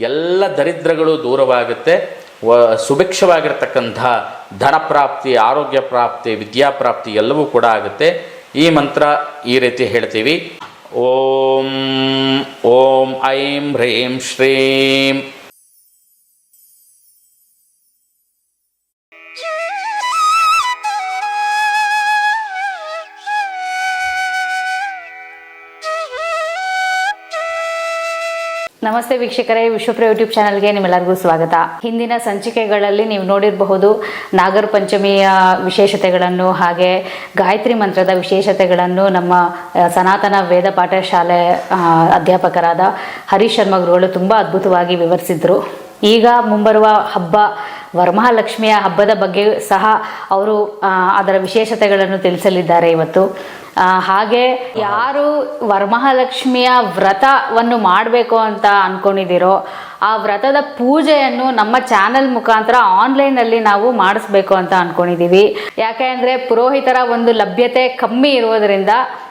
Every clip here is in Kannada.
ಎಲ್ಲ ದರಿದ್ರಗಳು ದೂರವಾಗುತ್ತೆ. ವ, ಸುಭಿಕ್ಷವಾಗಿರ್ತಕ್ಕಂಥ ಧನಪ್ರಾಪ್ತಿ ಆರೋಗ್ಯ ಪ್ರಾಪ್ತಿ ವಿದ್ಯಾಪ್ರಾಪ್ತಿ ಎಲ್ಲವೂ ಕೂಡ ಆಗುತ್ತೆ. ಈ ಮಂತ್ರ ಈ ರೀತಿ ಹೇಳ್ತೀವಿ. ಓಂ ಓಂ, ಐಂ, ಹ್ರೀಂ, ಶ್ರೀಂ. ನಮಸ್ತೆ ವೀಕ್ಷಕರೇ ವಿಶ್ವಪ್ರ ಯೂಟ್ಯೂಬ್ ಚಾನಲ್ಗೆ ನಿಮ್ಮೆಲ್ಲರಿಗೂ ಸ್ವಾಗತ. ಹಿಂದಿನ ಸಂಚಿಕೆಗಳಲ್ಲಿ ನೀವು ನೋಡಿರಬಹುದು ನಾಗರ ಪಂಚಮಿಯ ವಿಶೇಷತೆಗಳನ್ನು ಹಾಗೆ ಗಾಯತ್ರಿ ಮಂತ್ರದ ವಿಶೇಷತೆಗಳನ್ನು ನಮ್ಮ ಸನಾತನ ವೇದ ಪಾಠಶಾಲೆ ಅಧ್ಯಾಪಕರಾದ ಹರೀಶ್ ಶರ್ಮ ಗುರುಗಳು ತುಂಬ ಅದ್ಭುತವಾಗಿ ವಿವರಿಸಿದ್ರು. ಈಗ ಮುಂಬರುವ ಹಬ್ಬ, ವರಮಹಾಲಕ್ಷ್ಮಿಯ ಹಬ್ಬದ ಬಗ್ಗೆ ಸಹ ಅವರು ಅದರ ವಿಶೇಷತೆಗಳನ್ನು ತಿಳಿಸಲಿದ್ದಾರೆ ಇವತ್ತು. ಹಾಗೆ ಯಾರು ವರಮಹಾಲಕ್ಷ್ಮಿಯ ವ್ರತವನ್ನು ಮಾಡಬೇಕು ಅಂತ ಅನ್ಕೊಂಡಿದ್ದೀರೋ ಆ ವ್ರತದ ಪೂಜೆಯನ್ನು ನಮ್ಮ ಚಾನೆಲ್ ಮುಖಾಂತರ ಆನ್ಲೈನಲ್ಲಿ ನಾವು ಮಾಡಿಸ್ಬೇಕು ಅಂತ ಅನ್ಕೊಂಡಿದ್ದೀವಿ. ಯಾಕೆ ಅಂದರೆ ಪುರೋಹಿತರ ಒಂದು ಲಭ್ಯತೆ ಕಮ್ಮಿ ಇರುವುದರಿಂದ ಆ,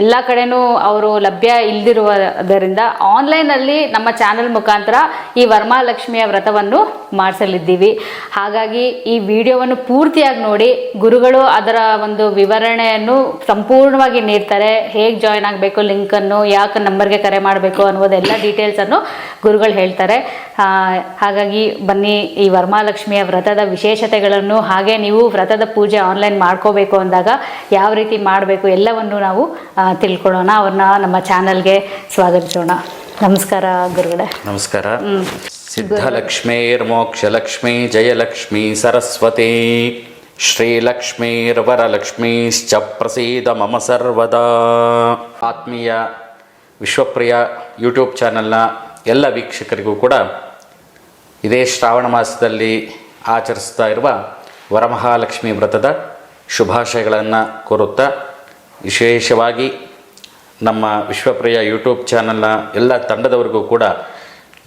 ಎಲ್ಲ ಕಡೆನೂ ಅವರು ಲಭ್ಯ ಇಲ್ದಿರುವುದರಿಂದ ಆನ್ಲೈನಲ್ಲಿ ನಮ್ಮ ಚಾನೆಲ್ ಮುಖಾಂತರ ಈ ವರಮಹಾಲಕ್ಷ್ಮಿಯ ವ್ರತವನ್ನು ಮಾಡಿಸಲಿದ್ದೀವಿ. ಹಾಗಾಗಿ ಈ ವಿಡಿಯೋವನ್ನು ಪೂರ್ತಿಯಾಗಿ ನೋಡಿ, ಗುರುಗಳು ಅದರ ಒಂದು ವಿವರಣೆಯನ್ನು ಸಂಪೂರ್ಣವಾಗಿ ನೀಡ್ತಾರೆ. ಹೇಗೆ ಜಾಯ್ನ್ ಆಗಬೇಕು ಲಿಂಕನ್ನು ಯಾಕೆ ನಂಬರ್ಗೆ ಕರೆ ಮಾಡಬೇಕು ಅನ್ನೋದೆಲ್ಲ ಡೀಟೇಲ್ಸನ್ನು ಗುರುಗಳು ಹೇಳ್ತಾರೆ. ಹಾಗಾಗಿ ಬನ್ನಿ ಈ ವರಮಹಾಲಕ್ಷ್ಮಿಯ ವ್ರತದ ವಿಶೇಷತೆಗಳನ್ನು ಹಾಗೆ ನೀವು ವ್ರತದ ಪೂಜೆ ಆನ್ಲೈನ್ ಮಾಡ್ಕೋಬೇಕು ಅಂದಾಗ ಯಾವ ರೀತಿ ಮಾಡಬೇಕು ಎಲ್ಲವನ್ನು ಆ, ತಿಳ್ಕೊಳ್ಳೋಣ. ಅವ್ರನ್ನ ನಮ್ಮ ಚಾನಲ್ಗೆ ಸ್ವಾಗತಿಸೋಣ. ನಮಸ್ಕಾರ ಗುರುಗಳೇ. ನಮಸ್ಕಾರ. ಸಿದ್ಧಲಕ್ಷ್ಮೀರ್ಮೋಕ್ಷಲಕ್ಷ್ಮೀ ಜಯಲಕ್ಷ್ಮೀ ಸರಸ್ವತಿ ಶ್ರೀಲಕ್ಷ್ಮೀರ್ವರಲಕ್ಷ್ಮೀಶ್ಚ ಪ್ರಸೀದ ಮಮ ಸರ್ವದಾ. ಆತ್ಮೀಯ ವಿಶ್ವಪ್ರಿಯ ಯೂಟ್ಯೂಬ್ ಚಾನಲ್ನ ಎಲ್ಲ ವೀಕ್ಷಕರಿಗೂ ಕೂಡ ಇದೇ ಶ್ರಾವಣ ಮಾಸದಲ್ಲಿ ಆಚರಿಸ್ತಾ ಇರುವ ವರಮಹಾಲಕ್ಷ್ಮಿ ವ್ರತದ ಶುಭಾಶಯಗಳನ್ನು ಕೋರುತ್ತಾ ವಿಶೇಷವಾಗಿ ನಮ್ಮ ವಿಶ್ವಪ್ರಿಯ ಯೂಟ್ಯೂಬ್ ಚಾನಲ್ನ ಎಲ್ಲ ತಂಡದವರಿಗೂ ಕೂಡ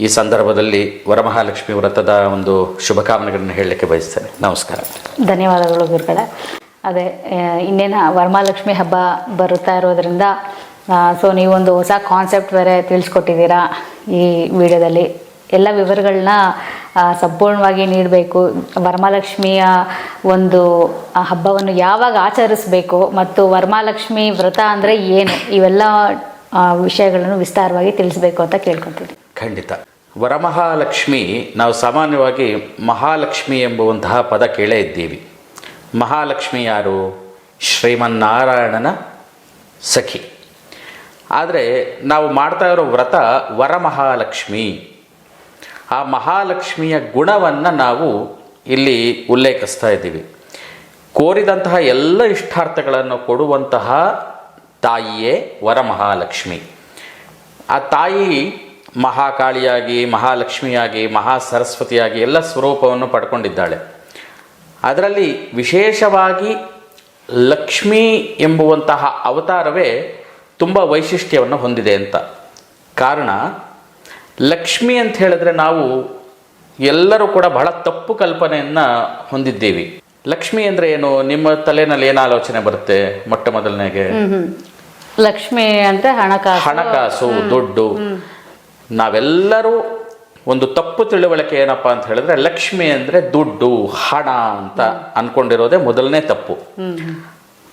ಈ ಸಂದರ್ಭದಲ್ಲಿ ವರಮಹಾಲಕ್ಷ್ಮಿ ವ್ರತದ ಒಂದು ಶುಭಕಾಮನೆಗಳನ್ನು ಹೇಳಲಿಕ್ಕೆ ಬಯಸ್ತೇನೆ. ನಮಸ್ಕಾರ. ಧನ್ಯವಾದಗಳು ಗುರುಗಳ. ಅದೇ ಇನ್ನೇನು ವರಮಹಾಲಕ್ಷ್ಮಿ ಹಬ್ಬ ಬರುತ್ತಾ ಇರೋದ್ರಿಂದ ಸೊ, ನೀವೊಂದು ಹೊಸ ಕಾನ್ಸೆಪ್ಟ್ ಬೇರೆ ತಿಳಿಸ್ಕೊಟ್ಟಿದ್ದೀರಾ ಈ ವಿಡಿಯೋದಲ್ಲಿ? ಎಲ್ಲ ವಿವರಗಳನ್ನ ಸಂಪೂರ್ಣವಾಗಿ ನೀಡಬೇಕು. ವರಮಹಾಲಕ್ಷ್ಮಿಯ ಒಂದು ಹಬ್ಬವನ್ನು ಯಾವಾಗ ಆಚರಿಸಬೇಕು ಮತ್ತು ವರಮಹಾಲಕ್ಷ್ಮಿ ವ್ರತ ಅಂದರೆ ಏನು? ಇವೆಲ್ಲ ವಿಷಯಗಳನ್ನು ವಿಸ್ತಾರವಾಗಿ ತಿಳಿಸ್ಬೇಕು ಅಂತ ಕೇಳ್ಕೊತೀನಿ ಖಂಡಿತ. ವರಮಹಾಲಕ್ಷ್ಮಿ, ನಾವು ಸಾಮಾನ್ಯವಾಗಿ ಮಹಾಲಕ್ಷ್ಮಿ ಎಂಬುವಂತಹ ಪದ ಕೇಳೇ ಇದ್ದೀವಿ. ಮಹಾಲಕ್ಷ್ಮಿ ಯಾರು? ಶ್ರೀಮನ್ನಾರಾಯಣನ ಸಖಿ. ಆದರೆ ನಾವು ಮಾಡ್ತಾ ಇರೋ ವ್ರತ ವರಮಹಾಲಕ್ಷ್ಮಿ. ಆ ಮಹಾಲಕ್ಷ್ಮಿಯ ಗುಣವನ್ನು ನಾವು ಇಲ್ಲಿ ಉಲ್ಲೇಖಿಸ್ತಾ ಇದ್ದೀವಿ. ಕೋರಿದಂತಹ ಎಲ್ಲ ಇಷ್ಟಾರ್ಥಗಳನ್ನು ಕೊಡುವಂತಹ ತಾಯಿಯೇ ವರಮಹಾಲಕ್ಷ್ಮಿ. ಆ ತಾಯಿ ಮಹಾಕಾಳಿಯಾಗಿ, ಮಹಾಲಕ್ಷ್ಮಿಯಾಗಿ ಮಹಾ ಸರಸ್ವತಿಯಾಗಿ ಎಲ್ಲ ಸ್ವರೂಪವನ್ನು ಪಡ್ಕೊಂಡಿದ್ದಾಳೆ. ಅದರಲ್ಲಿ ವಿಶೇಷವಾಗಿ ಲಕ್ಷ್ಮಿ ಎಂಬುವಂತಹ ಅವತಾರವೇ ತುಂಬ ವೈಶಿಷ್ಟ್ಯವನ್ನು ಹೊಂದಿದೆ ಅಂತ. ಕಾರಣ ಲಕ್ಷ್ಮಿ ಅಂತ ಹೇಳಿದ್ರೆ ನಾವು ಎಲ್ಲರೂ ಕೂಡ ಬಹಳ ತಪ್ಪು ಕಲ್ಪನೆಯನ್ನು ಹೊಂದಿದ್ದೀವಿ. ಲಕ್ಷ್ಮಿ ಅಂದ್ರೆ ಏನು? ನಿಮ್ಮ ತಲೆನಲ್ಲಿ ಏನು ಆಲೋಚನೆ ಬರುತ್ತೆ ಮೊಟ್ಟ ಮೊದಲನೇಗೆ? ಲಕ್ಷ್ಮಿ ಅಂದ್ರೆ ಹಣಕಾಸು. ಹಣಕಾಸು ದುಡ್ಡು. ನಾವೆಲ್ಲರೂ ಒಂದು ತಪ್ಪು ತಿಳುವಳಿಕೆ ಏನಪ್ಪಾ ಅಂತ ಹೇಳಿದ್ರೆ ಲಕ್ಷ್ಮಿ ಅಂದ್ರೆ ದುಡ್ಡು ಹಣ ಅಂತ ಅನ್ಕೊಂಡಿರೋದೇ ಮೊದಲನೇ ತಪ್ಪು.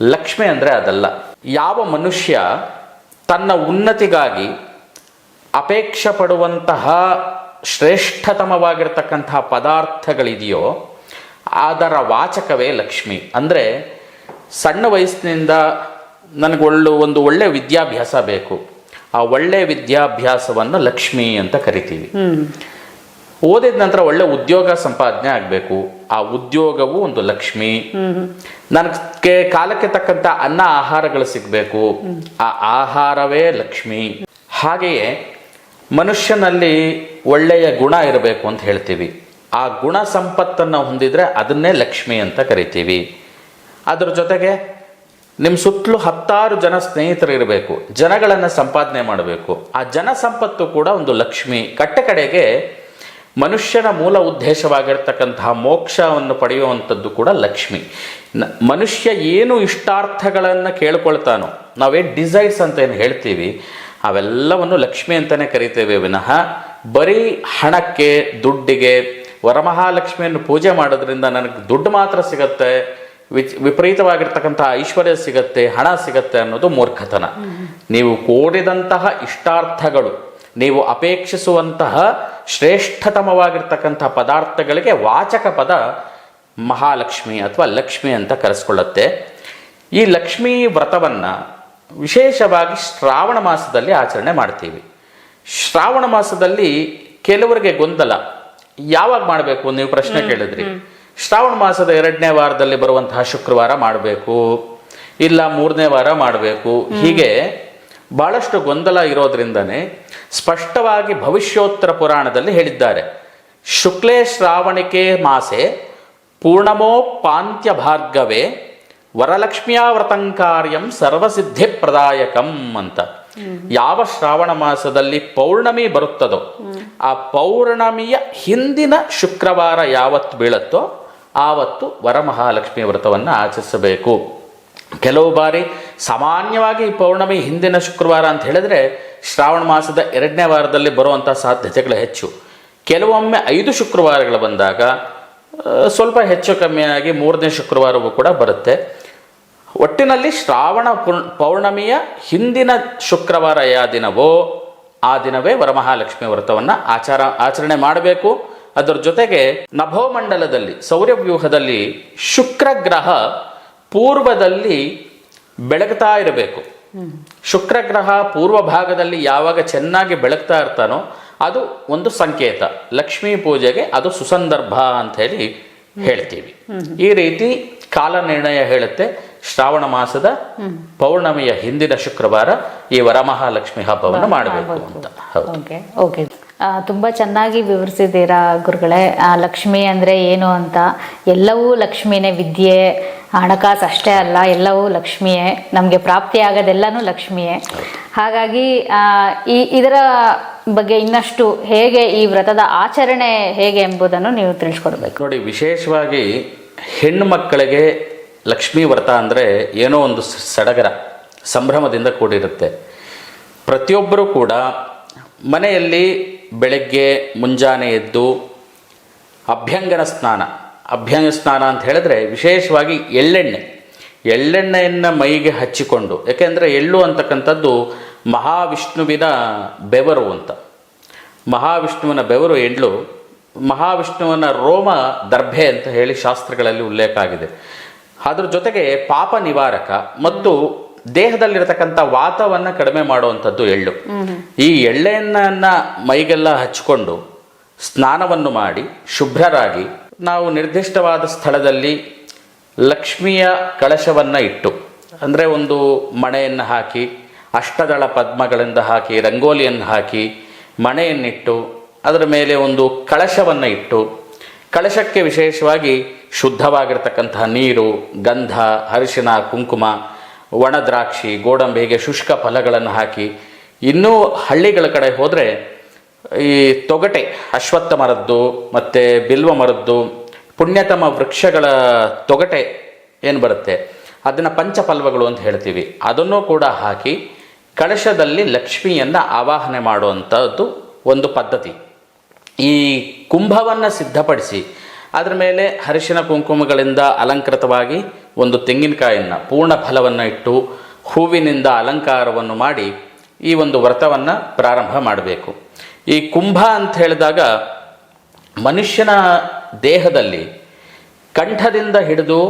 ಲಕ್ಷ್ಮಿ ಅಂದ್ರೆ ಅದಲ್ಲ. ಯಾವ ಮನುಷ್ಯ ತನ್ನ ಉನ್ನತಿಗಾಗಿ ಅಪೇಕ್ಷೆ ಪಡುವಂತಹ ಶ್ರೇಷ್ಠತಮವಾಗಿರ್ತಕ್ಕಂತಹ ಪದಾರ್ಥಗಳಿದೆಯೋ ಅದರ ವಾಚಕವೇ ಲಕ್ಷ್ಮಿ. ಅಂದರೆ ಸಣ್ಣ ವಯಸ್ಸಿನಿಂದ ನನಗೊಳ್ಳು ಒಂದು ಒಳ್ಳೆ ವಿದ್ಯಾಭ್ಯಾಸ ಬೇಕು. ಆ ಒಳ್ಳೆ ವಿದ್ಯಾಭ್ಯಾಸವನ್ನು ಲಕ್ಷ್ಮಿ ಅಂತ ಕರಿತೀವಿ. ಓದಿದ ನಂತರ ಒಳ್ಳೆ ಉದ್ಯೋಗ ಸಂಪಾದನೆ ಆಗಬೇಕು. ಆ ಉದ್ಯೋಗವು ಒಂದು ಲಕ್ಷ್ಮಿ. ನನಗೆ ಕಾಲಕ್ಕೆ ತಕ್ಕಂತ ಅನ್ನ ಆಹಾರಗಳು ಸಿಗಬೇಕು. ಆ ಆಹಾರವೇ ಲಕ್ಷ್ಮಿ. ಹಾಗೆಯೇ ಮನುಷ್ಯನಲ್ಲಿ ಒಳ್ಳೆಯ ಗುಣ ಇರಬೇಕು ಅಂತ ಹೇಳ್ತೀವಿ. ಆ ಗುಣ ಸಂಪತ್ತನ್ನು ಹೊಂದಿದರೆ ಅದನ್ನೇ ಲಕ್ಷ್ಮಿ ಅಂತ ಕರಿತೀವಿ. ಅದರ ಜೊತೆಗೆ ನಿಮ್ಮ ಸುತ್ತಲೂ ಹತ್ತಾರು ಜನ ಸ್ನೇಹಿತರು ಇರಬೇಕು. ಜನಗಳನ್ನು ಸಂಪಾದನೆ ಮಾಡಬೇಕು. ಆ ಜನ ಸಂಪತ್ತು ಕೂಡ ಒಂದು ಲಕ್ಷ್ಮಿ. ಕಟ್ಟ ಕಡೆಗೆ ಮನುಷ್ಯನ ಮೂಲ ಉದ್ದೇಶವಾಗಿರ್ತಕ್ಕಂತಹ ಮೋಕ್ಷವನ್ನು ಪಡೆಯುವಂಥದ್ದು ಕೂಡ ಲಕ್ಷ್ಮಿ. ಮನುಷ್ಯ ಏನು ಇಷ್ಟಾರ್ಥಗಳನ್ನು ಕೇಳ್ಕೊಳ್ತಾನೋ ನಾವೇನು ಡಿಸೈರ್ಸ್ ಅಂತ ಏನು ಹೇಳ್ತೀವಿ ಅವೆಲ್ಲವನ್ನು ಲಕ್ಷ್ಮಿ ಅಂತಲೇ ಕರಿತೇವೆ ವಿನಃ. ಬರೀ ಹಣಕ್ಕೆ, ದುಡ್ಡಿಗೆ, ವರಮಹಾಲಕ್ಷ್ಮಿಯನ್ನು ಪೂಜೆ ಮಾಡೋದ್ರಿಂದ ನನಗೆ ದುಡ್ಡು ಮಾತ್ರ ಸಿಗತ್ತೆ, ವಿಚ್, ವಿಪರೀತವಾಗಿರ್ತಕ್ಕಂಥ ಐಶ್ವರ್ಯ ಸಿಗತ್ತೆ, ಹಣ ಸಿಗತ್ತೆ ಅನ್ನೋದು ಮೂರ್ಖತನ. ನೀವು ಕೋರಿದಂತಹ ಇಷ್ಟಾರ್ಥಗಳು, ನೀವು ಅಪೇಕ್ಷಿಸುವಂತಹ ಶ್ರೇಷ್ಠತಮವಾಗಿರ್ತಕ್ಕಂಥ ಪದಾರ್ಥಗಳಿಗೆ ವಾಚಕ ಪದ ಮಹಾಲಕ್ಷ್ಮಿ ಅಥವಾ ಲಕ್ಷ್ಮಿ ಅಂತ ಕರೆಸ್ಕೊಳ್ಳುತ್ತೆ. ಈ ಲಕ್ಷ್ಮೀ ವ್ರತವನ್ನು ವಿಶೇಷವಾಗಿ ಶ್ರಾವಣ ಮಾಸದಲ್ಲಿ ಆಚರಣೆ ಮಾಡ್ತೀವಿ. ಶ್ರಾವಣ ಮಾಸದಲ್ಲಿ ಕೆಲವರಿಗೆ ಗೊಂದಲ. ಯಾವಾಗ ಮಾಡಬೇಕು? ನೀವು ಪ್ರಶ್ನೆ ಕೇಳಿದ್ರಿ. ಶ್ರಾವಣ ಮಾಸದ ಎರಡನೇ ವಾರದಲ್ಲಿ ಬರುವಂತಹ ಶುಕ್ರವಾರ ಮಾಡಬೇಕು. ಇಲ್ಲ ಮೂರನೇ ವಾರ ಮಾಡಬೇಕು. ಹೀಗೆ ಬಹಳಷ್ಟು ಗೊಂದಲ ಇರೋದ್ರಿಂದನೇ ಸ್ಪಷ್ಟವಾಗಿ ಭವಿಷ್ಯೋತ್ತರ ಪುರಾಣದಲ್ಲಿ ಹೇಳಿದ್ದಾರೆ. ಶುಕ್ಲೇ ಶ್ರಾವಣಿಕೆ ಮಾಸೆ ಪೂರ್ಣಮೋ ಪಾಂತ್ಯ ಭಾರ್ಗವೇ ವರಲಕ್ಷ್ಮಿಯ ವ್ರತಂಕಾರ್ಯಂ ಸರ್ವಸಿದ್ಧಿ ಪ್ರದಾಯಕಂ ಅಂತ ಯಾವ ಶ್ರಾವಣ ಮಾಸದಲ್ಲಿ ಪೌರ್ಣಮಿ ಬರುತ್ತದೋ ಆ ಪೌರ್ಣಮಿಯ ಹಿಂದಿನ ಶುಕ್ರವಾರ ಯಾವತ್ತು ಬೀಳುತ್ತೋ ಆವತ್ತು ವರಮಹಾಲಕ್ಷ್ಮಿ ವ್ರತವನ್ನು ಆಚರಿಸಬೇಕು. ಕೆಲವು ಬಾರಿ ಸಾಮಾನ್ಯವಾಗಿ ಪೌರ್ಣಮಿ ಹಿಂದಿನ ಶುಕ್ರವಾರ ಅಂತ ಹೇಳಿದ್ರೆ ಶ್ರಾವಣ ಮಾಸದ ಎರಡನೇ ವಾರದಲ್ಲಿ ಬರುವಂಥ ಸಾಧ್ಯತೆಗಳು ಹೆಚ್ಚು. ಕೆಲವೊಮ್ಮೆ ಐದು ಶುಕ್ರವಾರಗಳು ಬಂದಾಗ ಸ್ವಲ್ಪ ಹೆಚ್ಚು ಕಮ್ಮಿಯಾಗಿ ಮೂರನೇ ಶುಕ್ರವಾರವೂ ಕೂಡ ಬರುತ್ತೆ. ಒಟ್ಟಿನಲ್ಲಿ ಶ್ರಾವಣ ಪೂರ್ಣ ಪೌರ್ಣಮಿಯ ಹಿಂದಿನ ಶುಕ್ರವಾರ ಯಾವ ದಿನವೋ, ಆ ದಿನವೇ ವರಮಹಾಲಕ್ಷ್ಮಿ ವ್ರತವನ್ನು ಆಚಾರ, ಆಚರಣೆ ಮಾಡಬೇಕು. ಅದರ ಜೊತೆಗೆ ನಭೋಮಂಡಲದಲ್ಲಿ ಸೌರ್ಯವ್ಯೂಹದಲ್ಲಿ ಶುಕ್ರ ಗ್ರಹ ಪೂರ್ವದಲ್ಲಿ ಬೆಳಗ್ತಾ ಇರಬೇಕು. ಶುಕ್ರ ಗ್ರಹ ಪೂರ್ವ ಭಾಗದಲ್ಲಿ ಯಾವಾಗ ಚೆನ್ನಾಗಿ ಬೆಳಗ್ತಾ ಇರ್ತಾನೋ, ಅದು ಒಂದು ಸಂಕೇತ. ಲಕ್ಷ್ಮೀ ಪೂಜೆಗೆ ಅದು ಸುಸಂದರ್ಭ ಅಂತ ಹೇಳಿ ಹೇಳ್ತೀವಿ. ಈ ರೀತಿ ಕಾಲ ನಿರ್ಣಯ ಹೇಳುತ್ತೆ. ಶ್ರಾವಣ ಮಾಸದ ಪೌರ್ಣಮಿಯ ಹಿಂದಿನ ಶುಕ್ರವಾರ ಈ ವರಮಹಾಲಕ್ಷ್ಮಿ ಹಬ್ಬವನ್ನು ಮಾಡಬೇಕು ಅಂತ. ಓಕೆ ತುಂಬ ಚೆನ್ನಾಗಿ ವಿವರಿಸಿದ್ದೀರಾ ಗುರುಗಳೇ. ಆ, ಲಕ್ಷ್ಮಿ ಅಂದ್ರೆ ಏನು ಅಂತ. ಎಲ್ಲವೂ ಲಕ್ಷ್ಮಿನೇ ವಿದ್ಯೆ ಹಣಕಾಸು ಅಷ್ಟೇ ಅಲ್ಲ ಎಲ್ಲವೂ ಲಕ್ಷ್ಮಿಯೇ. ನಮಗೆ ಪ್ರಾಪ್ತಿಯಾಗೋದೆಲ್ಲನೂ ಲಕ್ಷ್ಮಿಯೇ. ಹಾಗಾಗಿ ಆ, ಈ ಇದರ ಬಗ್ಗೆ ಇನ್ನಷ್ಟು ಹೇಗೆ ಈ ವ್ರತದ ಆಚರಣೆ ಹೇಗೆ ಎಂಬುದನ್ನು ನೀವು ತಿಳಿಸ್ಕೊಡ್ಬೇಕು. ನೋಡಿ ವಿಶೇಷವಾಗಿ ಹೆಣ್ಣು ಮಕ್ಕಳಿಗೆ ಲಕ್ಷ್ಮೀ ವ್ರತ ಅಂದರೆ ಏನೋ ಒಂದು ಸಡಗರ, ಸಂಭ್ರಮದಿಂದ ಕೂಡಿರುತ್ತೆ. ಪ್ರತಿಯೊಬ್ಬರೂ ಕೂಡ ಮನೆಯಲ್ಲಿ ಬೆಳಗ್ಗೆ ಮುಂಜಾನೆ ಎದ್ದು ಅಭ್ಯಂಗನ ಸ್ನಾನ, ಅಭ್ಯಂಗ ಸ್ನಾನ ಅಂತ ಹೇಳಿದ್ರೆ ವಿಶೇಷವಾಗಿ ಎಳ್ಳೆಣ್ಣೆ, ಎಳ್ಳೆಣ್ಣೆಯನ್ನು ಮೈಗೆ ಹಚ್ಚಿಕೊಂಡು, ಯಾಕೆಂದರೆ ಎಳ್ಳು ಅಂತಕ್ಕಂಥದ್ದು ಮಹಾವಿಷ್ಣುವಿನ ಬೆವರು ಅಂತ. ಮಹಾವಿಷ್ಣುವಿನ ಬೆವರು ಎಳ್ಳು, ಮಹಾವಿಷ್ಣುವಿನ ರೋಮ ದರ್ಭೆ ಅಂತ ಹೇಳಿ ಶಾಸ್ತ್ರಗಳಲ್ಲಿ ಉಲ್ಲೇಖ ಆಗಿದೆ. ಅದ್ರ ಜೊತೆಗೆ ಪಾಪ ನಿವಾರಕ ಮತ್ತು ದೇಹದಲ್ಲಿರತಕ್ಕಂಥ ವಾತವನ್ನು ಕಡಿಮೆ ಮಾಡುವಂಥದ್ದು ಎಳ್ಳು. ಈ ಎಳ್ಳೆಯನ್ನು ಮೈಗೆಲ್ಲ ಹಚ್ಕೊಂಡು ಸ್ನಾನವನ್ನು ಮಾಡಿ ಶುಭ್ರರಾಗಿ ನಾವು ನಿರ್ದಿಷ್ಟವಾದ ಸ್ಥಳದಲ್ಲಿ ಲಕ್ಷ್ಮಿಯ ಕಳಶವನ್ನು ಇಟ್ಟು, ಅಂದರೆ ಒಂದು ಮಣೆಯನ್ನು ಹಾಕಿ, ಅಷ್ಟದಳ ಪದ್ಮಗಳಿಂದ ಹಾಕಿ, ರಂಗೋಲಿಯನ್ನು ಹಾಕಿ ಮಣೆಯನ್ನಿಟ್ಟು, ಅದರ ಮೇಲೆ ಒಂದು ಕಳಶವನ್ನು ಇಟ್ಟು ಕಳಶಕ್ಕೆ ವಿಶೇಷವಾಗಿ ಶುದ್ಧವಾಗಿರ್ತಕ್ಕಂತಹ ನೀರು, ಗಂಧ, ಅರಿಶಿನ, ಕುಂಕುಮ, ಒಣ ದ್ರಾಕ್ಷಿ ಗೋಡಂಬಿ ಹೀಗೆ ಶುಷ್ಕ ಫಲಗಳನ್ನು ಹಾಕಿ, ಇನ್ನೂ ಹಳ್ಳಿಗಳ ಕಡೆ ಹೋದರೆ ಈ ತೊಗಟೆ, ಅಶ್ವತ್ಥ ಮರದ್ದು ಮತ್ತು ಬಿಲ್ವ ಮರದ್ದು, ಪುಣ್ಯತಮ ವೃಕ್ಷಗಳ ತೊಗಟೆ ಏನು ಬರುತ್ತೆ? ಅದನ್ನು ಪಂಚಪಲ್ವಗಳು ಅಂತ ಹೇಳ್ತೀವಿ. ಅದನ್ನು ಕೂಡ ಹಾಕಿ ಕಳಶದಲ್ಲಿ ಲಕ್ಷ್ಮಿಯನ್ನು ಆವಾಹನೆ ಮಾಡುವಂಥದ್ದು ಒಂದು ಪದ್ಧತಿ. ಈ ಕುಂಭವನ್ನು ಸಿದ್ಧಪಡಿಸಿ ಅದರ ಮೇಲೆ ಹರಿಶಿನ ಕುಂಕುಮಗಳಿಂದ ಅಲಂಕೃತವಾಗಿ ಒಂದು ತೆಂಗಿನಕಾಯಿಯನ್ನು ಪೂರ್ಣ ಫಲವನ್ನು ಇಟ್ಟು ಹೂವಿನಿಂದ ಅಲಂಕಾರವನ್ನು ಮಾಡಿ ಈ ಒಂದು ವ್ರತವನ್ನು ಪ್ರಾರಂಭ ಮಾಡಬೇಕು. ಈ ಕುಂಭ ಅಂತ ಹೇಳಿದಾಗ ಮನುಷ್ಯನ ದೇಹದಲ್ಲಿ ಕಂಠದಿಂದ ಹಿಡಿದು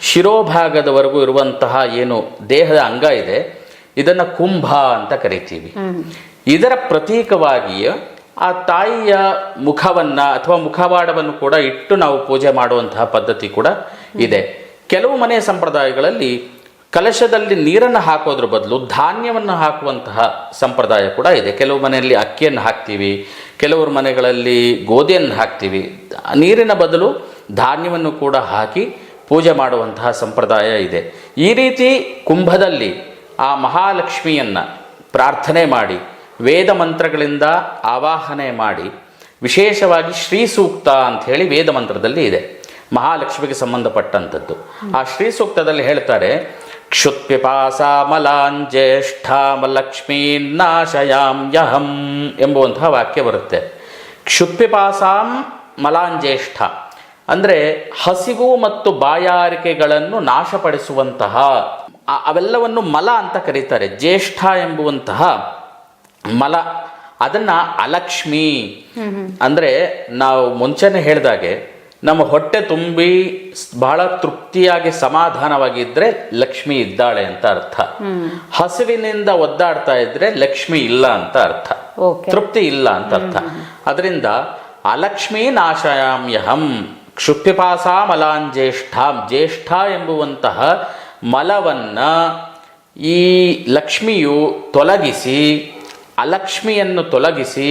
ಶಿರೋಭಾಗದವರೆಗೂ ಇರುವಂತಹ ಏನು ದೇಹದ ಅಂಗ ಇದೆ ಇದನ್ನು ಕುಂಭ ಅಂತ ಕರಿತೀವಿ. ಇದರ ಪ್ರತೀಕವಾಗಿಯೇ ಆ ತಾಯಿಯ ಮುಖವನ್ನು ಅಥವಾ ಮುಖವಾಡವನ್ನು ಕೂಡ ಇಟ್ಟು ನಾವು ಪೂಜೆ ಮಾಡುವಂತಹ ಪದ್ಧತಿ ಕೂಡ ಇದೆ. ಕೆಲವು ಮನೆಯ ಸಂಪ್ರದಾಯಗಳಲ್ಲಿ ಕಲಶದಲ್ಲಿ ನೀರನ್ನು ಹಾಕೋದ್ರ ಬದಲು ಧಾನ್ಯವನ್ನು ಹಾಕುವಂತಹ ಸಂಪ್ರದಾಯ ಕೂಡ ಇದೆ. ಕೆಲವು ಮನೆಯಲ್ಲಿ ಅಕ್ಕಿಯನ್ನು ಹಾಕ್ತೀವಿ, ಕೆಲವರು ಮನೆಗಳಲ್ಲಿ ಗೋಧಿಯನ್ನು ಹಾಕ್ತೀವಿ. ನೀರಿನ ಬದಲು ಧಾನ್ಯವನ್ನು ಕೂಡ ಹಾಕಿ ಪೂಜೆ ಮಾಡುವಂತಹ ಸಂಪ್ರದಾಯ ಇದೆ. ಈ ರೀತಿ ಕುಂಭದಲ್ಲಿ ಆ ಮಹಾಲಕ್ಷ್ಮಿಯನ್ನು ಪ್ರಾರ್ಥನೆ ಮಾಡಿ ವೇದ ಮಂತ್ರಗಳಿಂದ ಆವಾಹನೆ ಮಾಡಿ ವಿಶೇಷವಾಗಿ ಶ್ರೀ ಸೂಕ್ತ ಅಂತ ಹೇಳಿ ವೇದ ಮಂತ್ರದಲ್ಲಿ ಇದೆ. ಮಹಾಲಕ್ಷ್ಮಿಗೆ ಸಂಬಂಧಪಟ್ಟಂಥದ್ದು. ಆ ಶ್ರೀ ಸೂಕ್ತದಲ್ಲಿ ಹೇಳ್ತಾರೆ ಕ್ಷುತ್ಪಿಪಾಸಾಮಲಾಂಜೇಷ್ಠಾಮಲಕ್ಷ್ಮೀನಾಶಯಾಂ ಯಹಂ ಎಂಬುವಂತಹ ವಾಕ್ಯ ಬರುತ್ತೆ. ಕ್ಷುತ್ಪಿಪಾಸಾಂ ಮಲಾಂಜೇಷ್ಠ ಅಂದರೆ ಹಸಿವು ಮತ್ತು ಬಾಯಾರಿಕೆಗಳನ್ನು ನಾಶಪಡಿಸುವಂತಹ ಅವೆಲ್ಲವನ್ನು ಮಲ ಅಂತ ಕರೀತಾರೆ. ಜ್ಯೇಷ್ಠ ಎಂಬುವಂತಹ ಮಲ. ಅದನ್ನ ಅಲಕ್ಷ್ಮಿ. ಅಂದ್ರೆ ನಾವು ಮುಂಚೆನೆ ಹೇಳಿದಾಗೆ ನಮ್ಮ ಹೊಟ್ಟೆ ತುಂಬಿ ಬಹಳ ತೃಪ್ತಿಯಾಗಿ ಸಮಾಧಾನವಾಗಿದ್ರೆ ಲಕ್ಷ್ಮಿ ಇದ್ದಾಳೆ ಅಂತ ಅರ್ಥ. ಹಸಿವಿನಿಂದ ಒದ್ದಾಡ್ತಾ ಇದ್ರೆ ಲಕ್ಷ್ಮಿ ಇಲ್ಲ ಅಂತ ಅರ್ಥ. ತೃಪ್ತಿ ಇಲ್ಲ ಅಂತ ಅರ್ಥ. ಅದರಿಂದ ಅಲಕ್ಷ್ಮೀ ನಾಶಯಾಮ್ಯಹಂ ಕ್ಷುಪ್ಯಪಾಸ ಮಲಾಂಜೇಷ್ಠಾಂ ಜ್ಯೇಷ್ಠ ಎಂಬುವಂತಹ ಮಲವನ್ನ ಈ ಲಕ್ಷ್ಮಿಯು ತೊಲಗಿಸಿ ಅಲಕ್ಷ್ಮಿಯನ್ನು ತೊಲಗಿಸಿ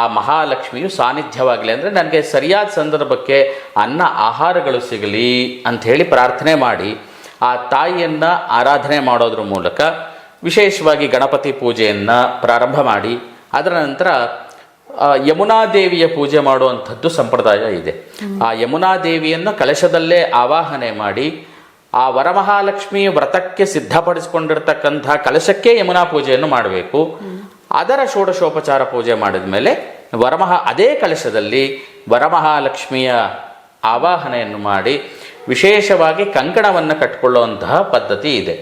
ಆ ಮಹಾಲಕ್ಷ್ಮಿಯು ಸಾನ್ನಿಧ್ಯವಾಗಲಿ ಅಂದರೆ ನನಗೆ ಸರಿಯಾದ ಸಂದರ್ಭಕ್ಕೆ ಅನ್ನ ಆಹಾರಗಳು ಸಿಗಲಿ ಅಂತ ಹೇಳಿ ಪ್ರಾರ್ಥನೆ ಮಾಡಿ ಆ ತಾಯಿಯನ್ನು ಆರಾಧನೆ ಮಾಡೋದ್ರ ಮೂಲಕ ವಿಶೇಷವಾಗಿ ಗಣಪತಿ ಪೂಜೆಯನ್ನು ಪ್ರಾರಂಭ ಮಾಡಿ. ಅದರ ನಂತರ ಯಮುನಾದೇವಿಯ ಯಮುನಾ ದೇವಿಯ ಪೂಜೆ ಮಾಡುವಂಥದ್ದು ಸಂಪ್ರದಾಯ ಇದೆ. ಆ ಯಮುನಾ ದೇವಿಯನ್ನು ಕಲಶದಲ್ಲೇ ಆವಾಹನೆ ಮಾಡಿ, ಆ ವರಮಹಾಲಕ್ಷ್ಮಿ ವ್ರತಕ್ಕೆ ಸಿದ್ಧಪಡಿಸಿಕೊಂಡಿರ್ತಕ್ಕಂಥ ಕಲಶಕ್ಕೆ ಯಮುನಾ ಪೂಜೆಯನ್ನು ಮಾಡಬೇಕು. ಅದರ ಷೋಡಶೋಪಚಾರ ಪೂಜೆ ಮಾಡಿದ ಮೇಲೆ ವರಮಹ ಅದೇ ಕಲಶದಲ್ಲಿ ವರಮಹಾಲಕ್ಷ್ಮಿಯ ಆವಾಹನೆಯನ್ನು ಮಾಡಿ ವಿಶೇಷವಾಗಿ ಕಂಕಣವನ್ನು ಕಟ್ಟಿಕೊಳ್ಳುವಂತಹ ಪದ್ಧತಿ ಇದೆ.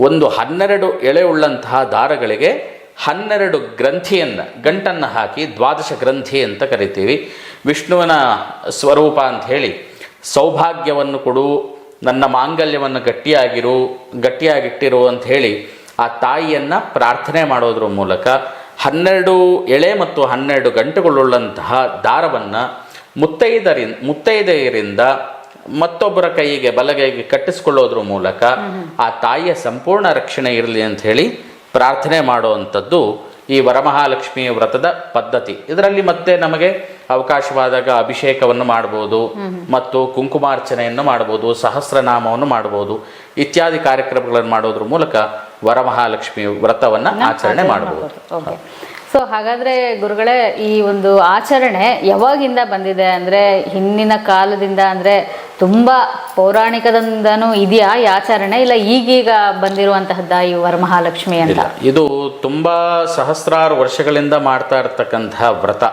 ಒಂದು ಹನ್ನೆರಡು ಎಳೆ ಉಳ್ಳಂತಹ ದಾರಗಳಿಗೆ ಹನ್ನೆರಡು ಗ್ರಂಥಿಯನ್ನು, ಗಂಟನ್ನು ಹಾಕಿ ದ್ವಾದಶ ಗ್ರಂಥಿ ಅಂತ ಕರಿತೀವಿ. ವಿಷ್ಣುವಿನ ಸ್ವರೂಪ ಅಂತ ಹೇಳಿ ಸೌಭಾಗ್ಯವನ್ನು ಕೊಡು, ನನ್ನ ಮಾಂಗಲ್ಯವನ್ನು ಗಟ್ಟಿಯಾಗಿರು, ಗಟ್ಟಿಯಾಗಿಟ್ಟಿರು ಅಂತ ಹೇಳಿ ಆ ತಾಯಿಯನ್ನು ಪ್ರಾರ್ಥನೆ ಮಾಡೋದ್ರ ಮೂಲಕ ಹನ್ನೆರಡು ಎಳೆ ಮತ್ತು ಹನ್ನೆರಡು ಗಂಟೆಗಳುಳ್ಳಂತಹ ದಾರವನ್ನು ಮುತ್ತೈದರಿಂದ ಮುತ್ತೈದೆಯರಿಂದ ಮತ್ತೊಬ್ಬರ ಕೈಗೆ ಬಲಗೈಗೆ ಕಟ್ಟಿಸಿಕೊಳ್ಳೋದ್ರ ಮೂಲಕ ಆ ತಾಯಿಯ ಸಂಪೂರ್ಣ ರಕ್ಷಣೆ ಇರಲಿ ಅಂತ ಹೇಳಿ ಪ್ರಾರ್ಥನೆ ಮಾಡುವಂಥದ್ದು ಈ ವರಮಹಾಲಕ್ಷ್ಮಿ ವ್ರತದ ಪದ್ಧತಿ. ಇದರಲ್ಲಿ ಮತ್ತೆ ನಮಗೆ ಅವಕಾಶವಾದಾಗ ಅಭಿಷೇಕವನ್ನು ಮಾಡಬಹುದು ಮತ್ತು ಕುಂಕುಮಾರ್ಚನೆಯನ್ನು ಮಾಡಬಹುದು ಸಹಸ್ರನಾಮವನ್ನು ಮಾಡಬಹುದು ಇತ್ಯಾದಿ ಕಾರ್ಯಕ್ರಮಗಳನ್ನು ಮಾಡೋದ್ರ ಮೂಲಕ ವರಮಹಾಲಕ್ಷ್ಮಿ ವ್ರತವನ್ನು ಆಚರಣೆ ಮಾಡಬಹುದು ಓಕೆ ಸೊ ಹಾಗಾದ್ರೆ ಗುರುಗಳೇ ಈ ಒಂದು ಆಚರಣೆ ಯಾವಾಗಿಂದ ಬಂದಿದೆ ಅಂದ್ರೆ ಹಿಂದಿನ ಕಾಲದಿಂದ ಅಂದ್ರೆ ತುಂಬಾ ಪೌರಾಣಿಕದಿಂದನೂ ಇದೆಯಾ ಈ ಆಚರಣೆ? ಇಲ್ಲ ಈಗೀಗ ಬಂದಿರುವಂತಹದ್ದ ಈ ವರಮಹಾಲಕ್ಷ್ಮಿ ಅಂತ? ಇದು ತುಂಬಾ ಸಹಸ್ರಾರು ವರ್ಷಗಳಿಂದ ಮಾಡ್ತಾ ಇರತಕ್ಕಂತಹ ವ್ರತ.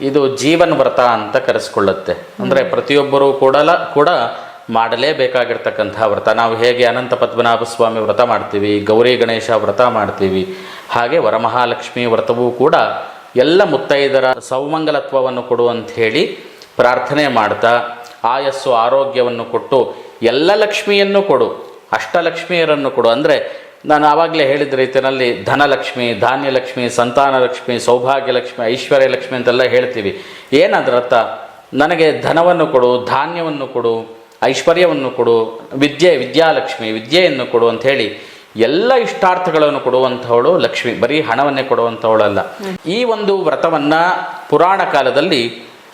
ಇದು ಜೀವನ ವ್ರತ ಅಂತ ಕರೆಸ್ಕೊಳ್ಳುತ್ತೆ. ಅಂದ್ರೆ ಪ್ರತಿಯೊಬ್ಬರೂ ಕೂಡ ಕೂಡ ಮಾಡಲೇಬೇಕಾಗಿರ್ತಕ್ಕಂತಹ ವ್ರತ. ನಾವು ಹೇಗೆ ಅನಂತ ಪದ್ಮನಾಭ ಸ್ವಾಮಿ ವ್ರತ ಮಾಡ್ತೀವಿ ಗೌರಿ ಗಣೇಶ ವ್ರತ ಮಾಡ್ತೀವಿ ಹಾಗೆ ವರಮಹಾಲಕ್ಷ್ಮಿ ವ್ರತವೂ ಕೂಡ ಎಲ್ಲ ಮುತ್ತೈದರ ಸೌಮಂಗಲತ್ವವನ್ನು ಕೊಡು ಹೇಳಿ ಪ್ರಾರ್ಥನೆ ಮಾಡ್ತಾ ಆಯಸ್ಸು ಆರೋಗ್ಯವನ್ನು ಕೊಟ್ಟು ಎಲ್ಲ ಲಕ್ಷ್ಮಿಯನ್ನು ಕೊಡು. ಅಷ್ಟಲಕ್ಷ್ಮಿಯರನ್ನು ಕೊಡು. ಅಂದರೆ ನಾನು ಆವಾಗಲೇ ಹೇಳಿದ ರೀತಿಯಲ್ಲಿ ಧನಲಕ್ಷ್ಮಿ, ಧಾನ್ಯಲಕ್ಷ್ಮಿ, ಸಂತಾನಲಕ್ಷ್ಮಿ, ಸೌಭಾಗ್ಯಲಕ್ಷ್ಮಿ ಐಶ್ವರ್ಯ ಲಕ್ಷ್ಮಿ ಅಂತೆಲ್ಲ ಹೇಳ್ತೀವಿ. ಏನದರರ್ಥ ನನಗೆ ಧನವನ್ನು ಕೊಡು, ಧಾನ್ಯವನ್ನು ಕೊಡು, ಐಶ್ವರ್ಯವನ್ನು ಕೊಡು, ವಿದ್ಯೆ, ವಿದ್ಯಾಲಕ್ಷ್ಮಿ, ವಿದ್ಯೆಯನ್ನು ಕೊಡು ಅಂತ ಹೇಳಿ ಎಲ್ಲ ಇಷ್ಟಾರ್ಥಗಳನ್ನು ಕೊಡುವಂಥವಳು ಲಕ್ಷ್ಮಿ. ಬರೀ ಹಣವನ್ನೇ ಕೊಡುವಂಥವಳಲ್ಲ. ಈ ಒಂದು ವ್ರತವನ್ನ ಪುರಾಣ ಕಾಲದಲ್ಲಿ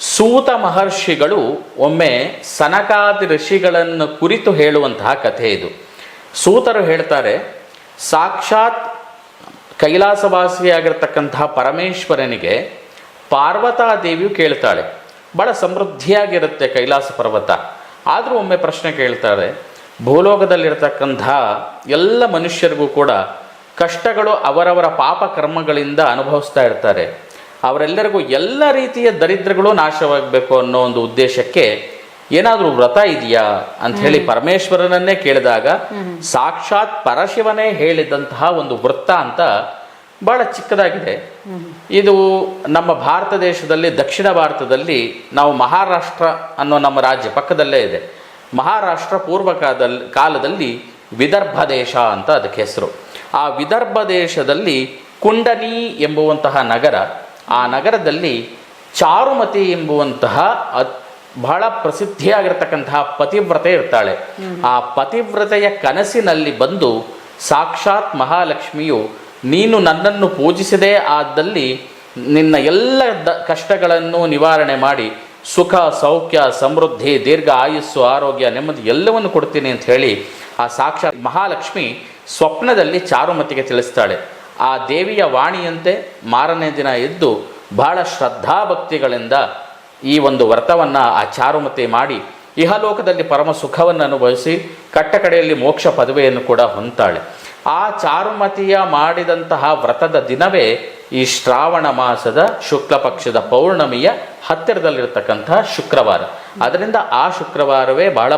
ಸೂತ ಮಹರ್ಷಿಗಳು ಒಮ್ಮೆ ಸನಕಾದಿ ಋಷಿಗಳನ್ನು ಕುರಿತು ಹೇಳುವಂತಹ ಕಥೆ ಇದು. ಸೂತರು ಹೇಳ್ತಾರೆ, ಸಾಕ್ಷಾತ್ ಕೈಲಾಸವಾಸಿಯಾಗಿರ್ತಕ್ಕಂತಹ ಪರಮೇಶ್ವರನಿಗೆ ಪಾರ್ವತಾದೇವಿಯು ಕೇಳ್ತಾಳೆ. ಬಹಳ ಸಮೃದ್ಧಿಯಾಗಿರುತ್ತೆ ಕೈಲಾಸ ಪರ್ವತ. ಆದರೂ ಒಮ್ಮೆ ಪ್ರಶ್ನೆ ಕೇಳ್ತಾಳೆ ಭೂಲೋಕದಲ್ಲಿರ್ತಕ್ಕಂಥ ಎಲ್ಲ ಮನುಷ್ಯರಿಗೂ ಕೂಡ ಕಷ್ಟಗಳು ಅವರವರ ಪಾಪ ಕರ್ಮಗಳಿಂದ ಅನುಭವಿಸ್ತಾ ಇರ್ತಾರೆ. ಅವರೆಲ್ಲರಿಗೂ ಎಲ್ಲ ರೀತಿಯ ದರಿದ್ರಗಳು ನಾಶವಾಗಬೇಕು ಅನ್ನೋ ಒಂದು ಉದ್ದೇಶಕ್ಕೆ ಏನಾದರೂ ವ್ರತ ಇದೆಯಾ ಅಂತ ಹೇಳಿ ಪರಮೇಶ್ವರನನ್ನೇ ಕೇಳಿದಾಗ ಸಾಕ್ಷಾತ್ ಪರಶಿವನೇ ಹೇಳಿದಂತಹ ಒಂದು ವೃತ್ತ ಅಂತ ಬಹಳ ಚಿಕ್ಕದಾಗಿದೆ. ಇದು ನಮ್ಮ ಭಾರತ ದೇಶದಲ್ಲಿ ದಕ್ಷಿಣ ಭಾರತದಲ್ಲಿ ನಾವು ಮಹಾರಾಷ್ಟ್ರ ಅನ್ನೋ ನಮ್ಮ ರಾಜ್ಯ ಪಕ್ಕದಲ್ಲೇ ಇದೆ. ಮಹಾರಾಷ್ಟ್ರ ಪೂರ್ವ ಕಾಲದಲ್ಲಿ ಕಾಲದಲ್ಲಿ ವಿದರ್ಭ ದೇಶ ಅಂತ ಅದಕ್ಕೆ ಹೆಸರು. ಆ ವಿದರ್ಭ ದೇಶದಲ್ಲಿ ಕುಂಡನಿ ಎಂಬುವಂತಹ ನಗರ ಆ ನಗರದಲ್ಲಿ ಚಾರುಮತಿ ಎಂಬುವಂತಹ ಅತ್- ಬಹಳ ಪ್ರಸಿದ್ಧಿಯಾಗಿರ್ತಕ್ಕಂತಹ ಪತಿವ್ರತೆ ಇರ್ತಾಳೆ. ಆ ಪತಿವ್ರತೆಯ ಕನಸಿನಲ್ಲಿ ಬಂದು ಸಾಕ್ಷಾತ್ ಮಹಾಲಕ್ಷ್ಮಿಯು ನೀನು ನನ್ನನ್ನು ಪೂಜಿಸದೆ ಆದಲ್ಲಿ ನಿನ್ನ ಎಲ್ಲ ದ ಕಷ್ಟಗಳನ್ನು ನಿವಾರಣೆ ಮಾಡಿ ಸುಖ ಸೌಖ್ಯ ಸಮೃದ್ಧಿ ದೀರ್ಘ ಆಯುಸ್ಸು ಆರೋಗ್ಯ ನೆಮ್ಮದಿ ಎಲ್ಲವನ್ನು ಕೊಡ್ತೀನಿ ಅಂತ ಹೇಳಿ ಆ ಸಾಕ್ಷಾತ್ ಮಹಾಲಕ್ಷ್ಮಿ ಸ್ವಪ್ನದಲ್ಲಿ ಚಾರುಮತಿಗೆ ತಿಳಿಸ್ತಾಳೆ. ಆ ದೇವಿಯ ವಾಣಿಯಂತೆ ಮಾರನೇ ದಿನ ಎದ್ದು ಬಹಳ ಶ್ರದ್ಧಾಭಕ್ತಿಗಳಿಂದ ಈ ಒಂದು ವ್ರತವನ್ನು ಆ ಚಾರುಮತಿ ಮಾಡಿ ಇಹಲೋಕದಲ್ಲಿ ಪರಮ ಸುಖವನ್ನು ಅನುಭವಿಸಿ ಕಟ್ಟಕಡೆಯಲ್ಲಿ ಮೋಕ್ಷ ಪದವಿಯನ್ನು ಕೂಡ ಹೊಂತಾಳೆ ಆ ಚಾರುಮತಿಯ ಮಾಡಿದಂತಹ ವ್ರತದ ದಿನವೇ ಈ ಶ್ರಾವಣ ಮಾಸದ ಶುಕ್ಲ ಪಕ್ಷದ ಪೌರ್ಣಮಿಯ ಹತ್ತಿರದಲ್ಲಿರ್ತಕ್ಕಂತಹ ಶುಕ್ರವಾರ. ಅದರಿಂದ ಆ ಶುಕ್ರವಾರವೇ ಬಹಳ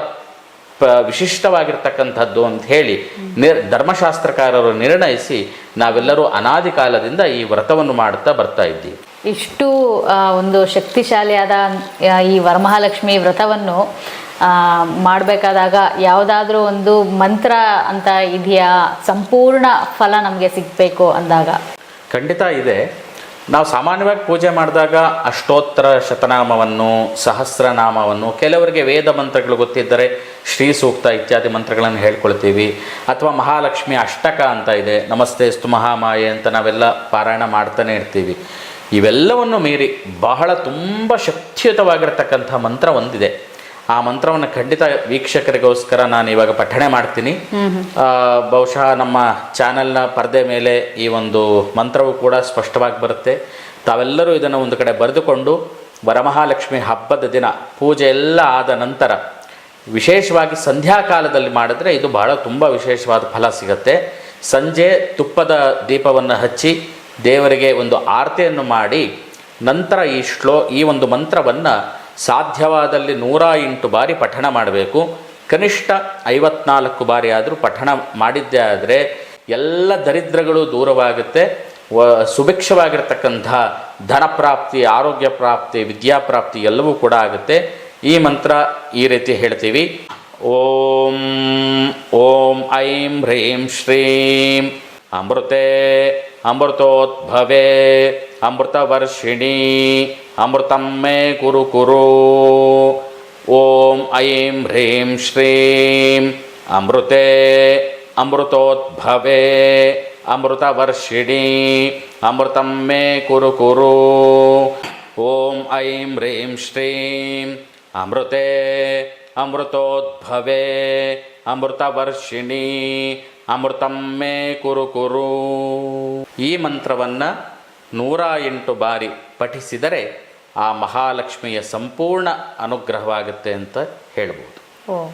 ಪ ವಿಶಿಷ್ಟವಾಗಿರ್ತಕ್ಕಂಥದ್ದು ಅಂತ ಹೇಳಿ ನಿರ್ ಧರ್ಮಶಾಸ್ತ್ರಕಾರರು ನಿರ್ಣಯಿಸಿ ನಾವೆಲ್ಲರೂ ಅನಾದಿ ಕಾಲದಿಂದ ಈ ವ್ರತವನ್ನು ಮಾಡುತ್ತಾ ಬರ್ತಾ ಇದ್ದೀವಿ. ಇಷ್ಟು ಒಂದು ಶಕ್ತಿಶಾಲಿಯಾದ ಈ ವರಮಹಾಲಕ್ಷ್ಮಿ ವ್ರತವನ್ನು ಮಾಡಬೇಕಾದಾಗ ಯಾವುದಾದ್ರೂ ಒಂದು ಮಂತ್ರ ಅಂತ ಇದೆಯಾ, ಸಂಪೂರ್ಣ ಫಲ ನಮಗೆ ಸಿಗಬೇಕು ಅಂದಾಗ? ಖಂಡಿತ ಇದೆ. ನಾವು ಸಾಮಾನ್ಯವಾಗಿ ಪೂಜೆ ಮಾಡಿದಾಗ ಅಷ್ಟೋತ್ತರ ಶತನಾಮವನ್ನು, ಸಹಸ್ರನಾಮವನ್ನು, ಕೆಲವರಿಗೆ ವೇದ ಮಂತ್ರಗಳು ಗೊತ್ತಿದ್ದರೆ ಶ್ರೀ ಸೂಕ್ತ ಇತ್ಯಾದಿ ಮಂತ್ರಗಳನ್ನು ಹೇಳ್ಕೊಳ್ತೀವಿ. ಅಥವಾ ಮಹಾಲಕ್ಷ್ಮಿ ಅಷ್ಟಕ ಅಂತ ಇದೆ, ನಮಸ್ತೆ ಸ್ತು ಮಹಾಮಾಯೆ ಅಂತ ನಾವೆಲ್ಲ ಪಾರಾಯಣ ಮಾಡ್ತಾನೆ ಇರ್ತೀವಿ. ಇವೆಲ್ಲವನ್ನು ಮೀರಿ ಬಹಳ ತುಂಬ ಶಕ್ತಿಯುತವಾಗಿರತಕ್ಕಂಥ ಮಂತ್ರ ಒಂದಿದೆ. ಆ ಮಂತ್ರವನ್ನು ಖಂಡಿತ ವೀಕ್ಷಕರಿಗೋಸ್ಕರ ನಾನು ಇವಾಗ ಪಠಣೆ ಮಾಡ್ತೀನಿ. ಬಹುಶಃ ನಮ್ಮ ಚಾನೆಲ್ನ ಪರದೆ ಮೇಲೆ ಈ ಒಂದು ಮಂತ್ರವು ಕೂಡ ಸ್ಪಷ್ಟವಾಗಿ ಬರುತ್ತೆ. ತಾವೆಲ್ಲರೂ ಇದನ್ನು ಒಂದು ಕಡೆ ಬರೆದುಕೊಂಡು ವರಮಹಾಲಕ್ಷ್ಮಿ ಹಬ್ಬದ ದಿನ ಪೂಜೆ ಎಲ್ಲ ಆದ ನಂತರ ವಿಶೇಷವಾಗಿ ಸಂಧ್ಯಾಕಾಲದಲ್ಲಿ ಮಾಡಿದ್ರೆ ಇದು ಬಹಳ ತುಂಬ ವಿಶೇಷವಾದ ಫಲ ಸಿಗುತ್ತೆ. ಸಂಜೆ ತುಪ್ಪದ ದೀಪವನ್ನು ಹಚ್ಚಿ ದೇವರಿಗೆ ಒಂದು ಆರತಿಯನ್ನು ಮಾಡಿ ನಂತರ ಈ ಶ್ಲೋ, ಈ ಒಂದು ಮಂತ್ರವನ್ನು ಸಾಧ್ಯವಾದಲ್ಲಿ ನೂರ ಎಂಟು ಬಾರಿ ಪಠಣ ಮಾಡಬೇಕು. ಕನಿಷ್ಠ ಐವತ್ನಾಲ್ಕು ಬಾರಿ ಆದರೂ ಪಠಣ ಮಾಡಿದ್ದೇ ಆದರೆ ಎಲ್ಲ ದರಿದ್ರಗಳು ದೂರವಾಗುತ್ತೆ. ವ, ಸುಭಿಕ್ಷವಾಗಿರ್ತಕ್ಕಂಥ ಧನ ಪ್ರಾಪ್ತಿ, ಆರೋಗ್ಯ ಪ್ರಾಪ್ತಿ ವಿದ್ಯಾಪ್ರಾಪ್ತಿ ಎಲ್ಲವೂ ಕೂಡ ಆಗುತ್ತೆ. ಈ ಮಂತ್ರ ಈ ರೀತಿ ಹೇಳ್ತೀವಿ. ಓಂ ಓಂ, ಐಂ, ಹ್ರೀಂ, ಶ್ರೀಂ. ಅಮೃತೆ ಅಮೃತೋದ್ಭವೆ ಅಮೃತವರ್ಷಿಣಿ ಅಮೃತಂ ಮೇ ಕುರು ಕುರು ಓಂ ಐಂ ಹ್ರೀಂ ಶ್ರೀಂ ಅಮೃತೆ ಅಮೃತೋದ್ಭವೆ ಅಮೃತವರ್ಷಿಣಿ ಅಮೃತಂ ಮೇ ಕುರು ಕುರು ಓಂ ಐಂ ಹ್ರೀಂ ಶ್ರೀಂ ಅಮೃತೆ ಅಮೃತೋದ್ಭವೆ ಅಮೃತವರ್ಷಿಣಿ ಅಮೃತಂ ಮೇ ಕುರು ಕುರು. ಈ ಮಂತ್ರವನ್ನು ನೂರ ಎಂಟು ಬಾರಿ ಪಠಿಸಿದರೆ ಆ ಮಹಾಲಕ್ಷ್ಮಿಯ ಸಂಪೂರ್ಣ ಅನುಗ್ರಹವಾಗುತ್ತೆ ಅಂತ ಹೇಳ್ಬೋದು. ಓ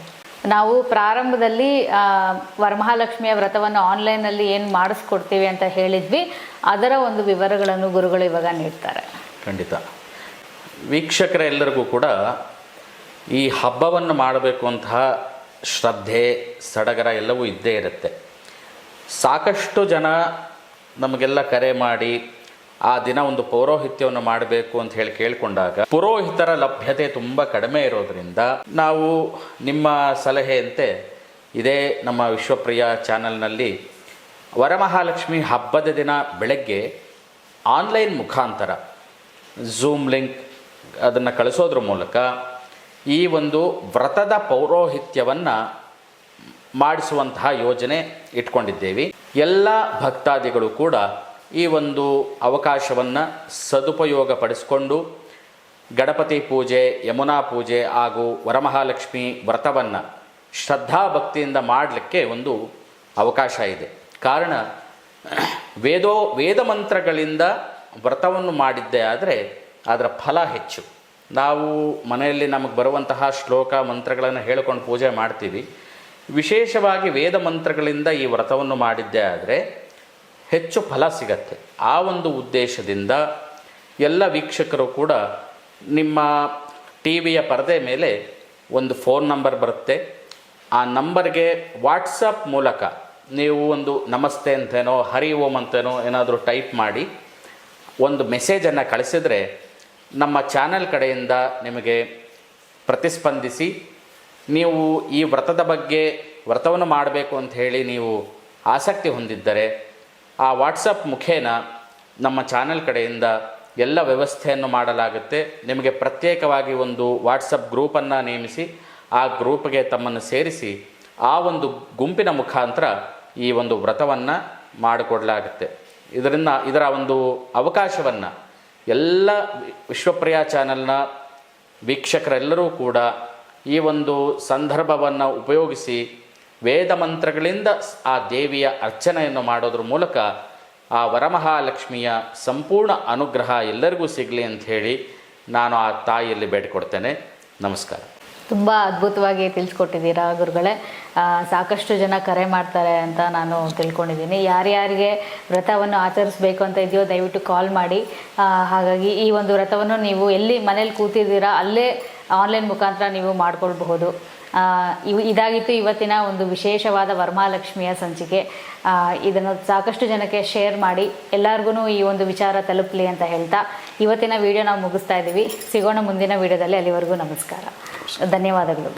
ನಾವು ಪ್ರಾರಂಭದಲ್ಲಿ ವರಮಹಾಲಕ್ಷ್ಮಿಯ ವ್ರತವನ್ನು ಆನ್ಲೈನಲ್ಲಿ ಏನು ಮಾಡಿಸ್ಕೊಡ್ತೀವಿ ಅಂತ ಹೇಳಿದ್ವಿ. ಅದರ ಒಂದು ವಿವರಗಳನ್ನು ಗುರುಗಳು ಇವಾಗ ನೀಡ್ತಾರೆ. ಖಂಡಿತ. ವೀಕ್ಷಕರೆಲ್ಲರಿಗೂ ಕೂಡ ಈ ಹಬ್ಬವನ್ನು ಮಾಡಬೇಕು ಅಂತಹ ಶ್ರದ್ಧೆ ಸಡಗರ ಎಲ್ಲವೂ ಇದ್ದೇ ಇರುತ್ತೆ. ಸಾಕಷ್ಟು ಜನ ನಮಗೆಲ್ಲ ಕರೆ ಮಾಡಿ ಆ ದಿನ ಒಂದು ಪೌರೋಹಿತ್ಯವನ್ನು ಮಾಡಬೇಕು ಅಂತ ಹೇಳಿ ಕೇಳಿಕೊಂಡಾಗ ಪುರೋಹಿತರ ಲಭ್ಯತೆ ತುಂಬ ಕಡಿಮೆ ಇರೋದರಿಂದ ನಾವು ನಿಮ್ಮ ಸಲಹೆಯಂತೆ ಇದೇ ನಮ್ಮ ವಿಶ್ವಪ್ರಿಯ ಚಾನಲ್ನಲ್ಲಿ ವರಮಹಾಲಕ್ಷ್ಮಿ ಹಬ್ಬದ ದಿನ ಬೆಳಗ್ಗೆ ಆನ್ಲೈನ್ ಮುಖಾಂತರ ಝೂಮ್ ಲಿಂಕ್ ಅದನ್ನು ಕಳಿಸೋದ್ರ ಮೂಲಕ ಈ ಒಂದು ವ್ರತದ ಪೌರೋಹಿತ್ಯವನ್ನು ಮಾಡಿಸುವಂತಹ ಯೋಜನೆ ಇಟ್ಕೊಂಡಿದ್ದೇವೆ. ಎಲ್ಲ ಭಕ್ತಾದಿಗಳು ಕೂಡ ಈ ಒಂದು ಅವಕಾಶವನ್ನು ಸದುಪಯೋಗ ಪಡಿಸಿಕೊಂಡು ಗಣಪತಿ ಪೂಜೆ, ಯಮುನಾ ಪೂಜೆ ಹಾಗೂ ವರಮಹಾಲಕ್ಷ್ಮಿ ವ್ರತವನ್ನು ಶ್ರದ್ಧಾಭಕ್ತಿಯಿಂದ ಮಾಡಲಿಕ್ಕೆ ಒಂದು ಅವಕಾಶ ಇದೆ. ಕಾರಣ, ವೇದೋ, ವೇದ ಮಂತ್ರಗಳಿಂದ ವ್ರತವನ್ನು ಮಾಡಿದ್ದೆ ಆದರೆ ಅದರ ಫಲ ಹೆಚ್ಚು. ನಾವು ಮನೆಯಲ್ಲಿ ನಮಗೆ ಬರುವಂತಹ ಶ್ಲೋಕ, ಮಂತ್ರಗಳನ್ನು ಹೇಳಿಕೊಂಡು ಪೂಜೆ ಮಾಡ್ತೀವಿ. ವಿಶೇಷವಾಗಿ ವೇದ ಮಂತ್ರಗಳಿಂದ ಈ ವ್ರತವನ್ನು ಮಾಡಿದ್ದೇ ಆದರೆ ಹೆಚ್ಚು ಫಲ ಸಿಗತ್ತೆ. ಆ ಒಂದು ಉದ್ದೇಶದಿಂದ ಎಲ್ಲ ವೀಕ್ಷಕರು ಕೂಡ ನಿಮ್ಮ ಟಿ ವಿಯ ಪರದೆ ಮೇಲೆ ಒಂದು ಫೋನ್ ನಂಬರ್ ಬರುತ್ತೆ. ಆ ನಂಬರ್ಗೆ ವಾಟ್ಸಪ್ ಮೂಲಕ ನೀವು ಒಂದು ನಮಸ್ತೆ ಅಂತೇನೋ, ಹರಿ ಓಂ ಅಂತೇನೋ ಏನಾದರೂ ಟೈಪ್ ಮಾಡಿ ಒಂದು ಮೆಸೇಜನ್ನು ಕಳಿಸಿದರೆ ನಮ್ಮ ಚಾನೆಲ್ ಕಡೆಯಿಂದ ನಿಮಗೆ ಪ್ರತಿಸ್ಪಂದಿಸಿ ನೀವು ಈ ವ್ರತದ ಬಗ್ಗೆ ವ್ರತವನ್ನು ಮಾಡಬೇಕು ಅಂತ ಹೇಳಿ ನೀವು ಆಸಕ್ತಿ ಹೊಂದಿದ್ದರೆ ಆ ವಾಟ್ಸಪ್ ಮುಖೇನ ನಮ್ಮ ಚಾನೆಲ್ ಕಡೆಯಿಂದ ಎಲ್ಲ ವ್ಯವಸ್ಥೆಯನ್ನು ಮಾಡಲಾಗುತ್ತೆ. ನಿಮಗೆ ಪ್ರತ್ಯೇಕವಾಗಿ ಒಂದು ವಾಟ್ಸಪ್ ಗ್ರೂಪನ್ನು ನೇಮಿಸಿ ಆ ಗ್ರೂಪ್ಗೆ ತಮ್ಮನ್ನು ಸೇರಿಸಿ ಆ ಒಂದು ಗುಂಪಿನ ಮುಖಾಂತರ ಈ ಒಂದು ವ್ರತವನ್ನು ಮಾಡಿಕೊಡಲಾಗುತ್ತೆ. ಇದರಿಂದ ಇದರ ಒಂದು ಅವಕಾಶವನ್ನು ಎಲ್ಲ ವಿಶ್ವಪ್ರಿಯ ಚಾನೆಲ್ನ ವೀಕ್ಷಕರೆಲ್ಲರೂ ಕೂಡ ಈ ಒಂದು ಸಂದರ್ಭವನ್ನು ಉಪಯೋಗಿಸಿ ವೇದ ಮಂತ್ರಗಳಿಂದ ಆ ದೇವಿಯ ಅರ್ಚನೆಯನ್ನು ಮಾಡೋದ್ರ ಮೂಲಕ ಆ ವರಮಹಾಲಕ್ಷ್ಮಿಯ ಸಂಪೂರ್ಣ ಅನುಗ್ರಹ ಎಲ್ಲರಿಗೂ ಸಿಗಲಿ ಅಂತ ಹೇಳಿ ನಾನು ಆ ತಾಯಿಯಲ್ಲಿ ಬೇಡಿಕೊಡ್ತೇನೆ ನಮಸ್ಕಾರ. ತುಂಬ ಅದ್ಭುತವಾಗಿ ತಿಳಿಸ್ಕೊಟ್ಟಿದ್ದೀರಾ ಗುರುಗಳೇ. ಸಾಕಷ್ಟು ಜನ ಕರೆ ಮಾಡ್ತಾರೆ ಅಂತ ನಾನು ತಿಳ್ಕೊಂಡಿದ್ದೀನಿ. ಯಾರ್ಯಾರಿಗೆ ವ್ರತವನ್ನು ಆಚರಿಸ್ಬೇಕು ಅಂತ ಇದೆಯೋ ದಯವಿಟ್ಟು ಕಾಲ್ ಮಾಡಿ. ಹಾಗಾಗಿ ಈ ಒಂದು ವ್ರತವನ್ನು ನೀವು ಎಲ್ಲಿ ಮನೇಲಿ ಕೂತಿದ್ದೀರಾ ಅಲ್ಲೇ ಆನ್ಲೈನ್ ಮುಖಾಂತರ ನೀವು ಮಾಡಿಕೊಳ್ಬಹುದು. ಇವು ಇದಾಗಿತ್ತು ಇವತ್ತಿನ ಒಂದು ವಿಶೇಷವಾದ ವರ್ಮಾಲಕ್ಷ್ಮಿಯ ಸಂಚಿಕೆ. ಇದನ್ನು ಸಾಕಷ್ಟು ಜನಕ್ಕೆ ಶೇರ್ ಮಾಡಿ ಎಲ್ಲರಿಗೂ ಈ ಒಂದು ವಿಚಾರ ತಲುಪಲಿ ಅಂತ ಹೇಳ್ತಾ ಇವತ್ತಿನ ವಿಡಿಯೋ ನಾವು ಮುಗಿಸ್ತಾ ಇದ್ದೀವಿ. ಸಿಗೋಣ ಮುಂದಿನ ವಿಡಿಯೋದಲ್ಲಿ. ಅಲ್ಲಿವರೆಗೂ ನಮಸ್ಕಾರ. ಧನ್ಯವಾದಗಳು.